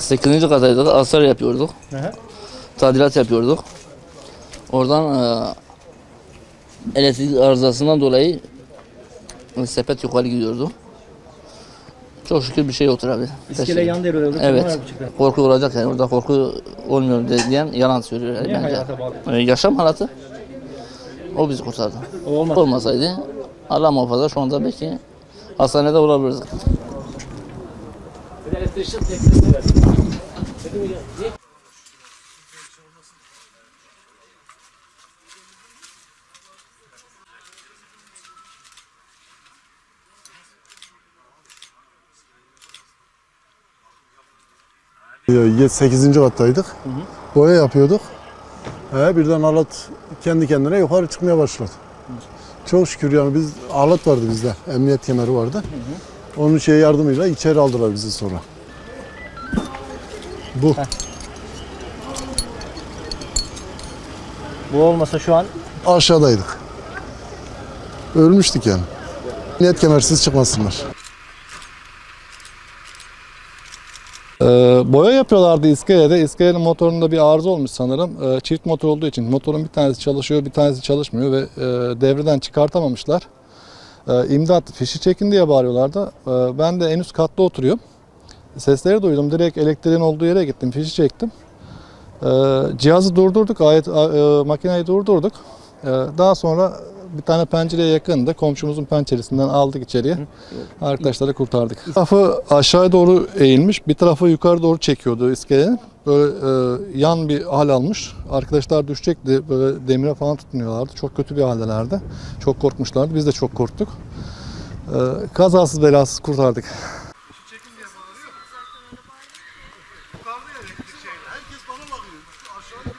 8. kataydık. Asar yapıyorduk. Hı hı. Tadilat yapıyorduk. Oradan e, elektrik arızasından dolayı e, sepet yukarı gidiyordu. Çok şükür bir şey yoktur abi. İskele yan devre Evet. Korku olacak yani. Orada korku olmuyor diyen yalan söylüyor. yani Niye bence. hayata bağlı? E, yaşam hayatı. O bizi kurtardı. O. Olmasaydı Allah muhafaza şu anda belki hastanede olabilirdik. Ee, 8. kattaydık. Boya yapıyorduk. He, birden alet kendi kendine yukarı çıkmaya başladı. Çok şükür yani biz alet vardı bizde. Emniyet kemeri vardı. Onun şey yardımıyla içeri aldılar bizi sonra. Bu. Bu olmasa şu an Aşağıdaydık. Ölmüştük yani. Emniyet kemersiz çıkmasınlar. Ee, boya yapıyorlardı iskelede. İskelenin motorunda bir arıza olmuş sanırım. Ee, çift motor olduğu için motorun bir tanesi çalışıyor, bir tanesi çalışmıyor ve e, devreden çıkartamamışlar. Ee, imdat fişi çekin diye bağırıyorlardı. Ee, ben de en üst katta oturuyorum. Sesleri duydum. Direkt elektriğin olduğu yere gittim, fişi çektim. Ee, cihazı durdurduk, ayet, e, makineyi durdurduk. Daha sonra bir tane pencereye yakındı. Komşumuzun penceresinden aldık içeriye. Arkadaşları kurtardık. Bir tarafı aşağıya doğru eğilmiş, bir tarafı yukarı doğru çekiyordu iskeleye. Böyle e, yan bir hal almış. Arkadaşlar düşecekti. Böyle demire falan tutunuyorlardı. Çok kötü bir haldelerdi. Çok korkmuşlardı. Biz de çok korktuk. E, kazasız belasız kurtardık. Herkes bana bakıyor. Aşağı